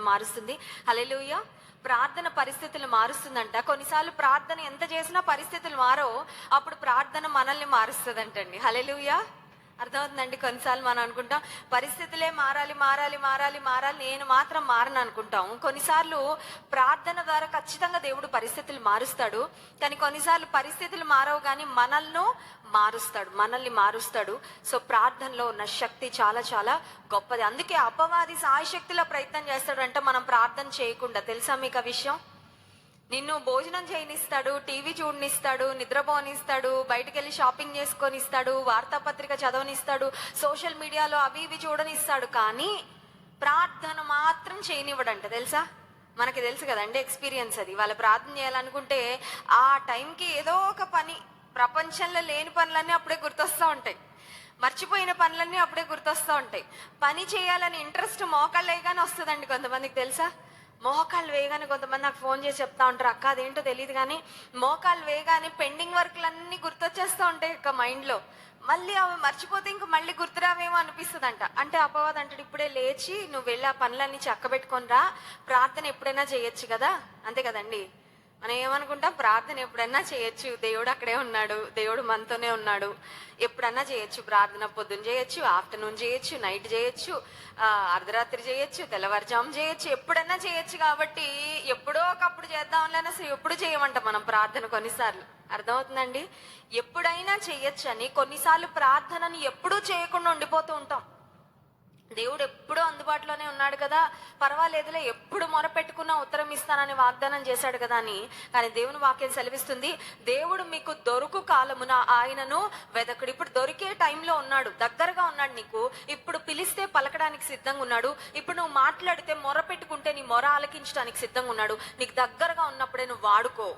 మారుస్తుంది. హలెలుయ ప్రార్థన పరిస్థితులు మారుస్తుందంట. కొన్నిసార్లు ప్రార్థన ఎంత చేసినా పరిస్థితులు మారో అప్పుడు ప్రార్థన మనల్ని మారుస్తుందంటండి. హల్లెలూయా. అర్థమవుతుందండి? కొన్నిసార్లు మనం అనుకుంటాం పరిస్థితులే మారాలి మారాలి మారాలి మారాలి నేను మాత్రం మారను అనుకుంటాం. కొన్నిసార్లు ప్రార్థన ద్వారా ఖచ్చితంగా దేవుడు పరిస్థితులు మారుస్తాడు. కానీ కొన్నిసార్లు పరిస్థితులు మారవు కానీ మనల్ని మారుస్తాడు మనల్ని మారుస్తాడు. సో ప్రార్థనలో ఉన్న శక్తి చాలా చాలా గొప్పది. అందుకే అపవాది సాయశక్తిలో ప్రయత్నం చేస్తాడు అంటే మనం ప్రార్థన చేయకుండా. తెలుసా మీకు ఆ విషయం? నిన్ను భోజనం చేయనిస్తాడు టీవీ చూడనిస్తాడు నిద్రపోనిస్తాడు బయటికి వెళ్ళి షాపింగ్ చేసుకొని ఇస్తాడు వార్తాపత్రిక చదవనిస్తాడు సోషల్ మీడియాలో అవి ఇవి చూడనిస్తాడు. కానీ ప్రార్థన మాత్రం చేయనివ్వడంట తెలుసా? మనకి తెలుసు కదండి ఎక్స్పీరియన్స్ అది. వాళ్ళు ప్రార్థన చేయాలనుకుంటే ఆ టైంకి ఏదో ఒక పని ప్రపంచంలో లేని పనులన్నీ అప్పుడే గుర్తొస్తూ ఉంటాయి. మర్చిపోయిన పనులన్నీ అప్పుడే గుర్తొస్తూ ఉంటాయి. పని చేయాలని ఇంట్రెస్ట్ మోకాళ్ళేగానే వస్తుందండి కొంతమందికి తెలుసా? మోకాలు వేయగానే కొంతమంది నాకు ఫోన్ చేసి చెప్తా ఉంటారు అక్క అదేంటో తెలియదు కానీ మోకాలు వేయగానే పెండింగ్ వర్క్లన్నీ గుర్తొచ్చేస్తూ ఉంటాయి ఇక మైండ్లో. మళ్ళీ అవి మర్చిపోతే ఇంక మళ్ళీ గుర్తురావేమో అనిపిస్తుంది అంట అంటే అపవాదం అంటాడు ఇప్పుడే లేచి నువ్వు వెళ్ళి ఆ పనులన్నీ చక్కబెట్టుకొని రా ప్రార్థన ఎప్పుడైనా చేయొచ్చు కదా? అంతే కదండి. మనం ఏమనుకుంటాం? ప్రార్థన ఎప్పుడన్నా చేయొచ్చు. దేవుడు అక్కడే ఉన్నాడు. దేవుడు మనతోనే ఉన్నాడు. ఎప్పుడన్నా చేయొచ్చు. ప్రార్థన పొద్దున్న చేయొచ్చు ఆఫ్టర్నూన్ చేయొచ్చు నైట్ చేయొచ్చు అర్ధరాత్రి చేయొచ్చు తెల్లవారుజాము చేయొచ్చు. ఎప్పుడన్నా చేయొచ్చు కాబట్టి ఎప్పుడో ఒకప్పుడు చేద్దాంలే అసలు ఎప్పుడు చేయమంట మనం ప్రార్థన కొన్నిసార్లు. అర్థమవుతుందండి? ఎప్పుడైనా చేయొచ్చు అని కొన్నిసార్లు ప్రార్థనని ఎప్పుడూ చేయకుండా ఉండిపోతూ ఉంటాం. దేవుడు ఎప్పుడూ అందుబాటులోనే ఉన్నాడు కదా. పర్వాలేదులే ఎప్పుడు మొరపెట్టుకున్నా ఉత్తరం ఇస్తానని వాగ్దానం చేశాడు కదా అని. కానీ దేవుని వాక్యం సెలవిస్తుంది దేవుడు మీకు దొరుకు కాలమున ఆయనను వెదకుడు. ఇప్పుడు దొరికే టైంలో ఉన్నాడు దగ్గరగా ఉన్నాడు నీకు. ఇప్పుడు పిలిస్తే పలకడానికి సిద్ధంగా ఉన్నాడు. ఇప్పుడు నువ్వు మాట్లాడితే మొర పెట్టుకుంటే నీ మొర ఆలకించడానికి సిద్ధంగా ఉన్నాడు. నీకు దగ్గరగా ఉన్నప్పుడే నువ్వు వాడుకో.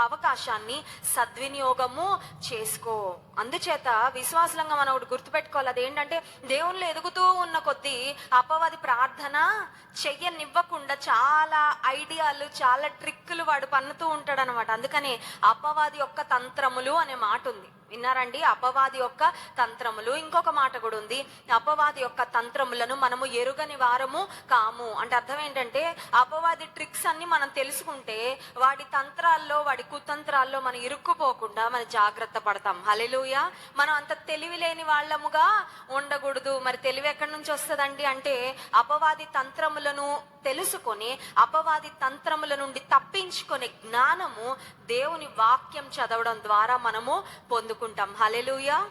అవకాశాన్ని సద్వినియోగము చేసుకో. అందుచేత విశ్వాసంగా మనం ఒకటి గుర్తుపెట్టుకోవాలి. అదేంటంటే దేవుళ్ళు ఎదుగుతూ ఉన్న కొద్దీ అపవాది ప్రార్థన చెయ్యనివ్వకుండా చాలా ఐడియాలు చాలా ట్రిక్కులు వాడు పన్నుతూ ఉంటాడు అనమాట అందుకని అపవాది యొక్క తంత్రములు అనే మాట ఉంది. విన్నారండి? అపవాది యొక్క తంత్రములు. ఇంకొక మాట కూడా ఉంది. అపవాది యొక్క తంత్రములను మనము ఎరుగని వారము కాము. అంటే అర్థం ఏంటంటే అపవాది ట్రిక్స్ అన్ని మనం తెలుసుకుంటే వాడి తంత్రాల్లో వాడి కుతంత్రాల్లో మనం ఇరుక్కుపోకుండా మనం జాగ్రత్త పడతాం. హలెలుయ మనం అంత తెలివి లేని వాళ్ళముగా ఉండకూడదు. మరి తెలివి ఎక్కడి నుంచి వస్తుందండి అంటే అపవాది తంత్రములను తెలుసుకొని అపవాది తంత్రముల నుండి తప్పించుకునే జ్ఞానము దేవుని వాక్యం చదవడం ద్వారా మనము పొందుకుంటాం. హలెలుయ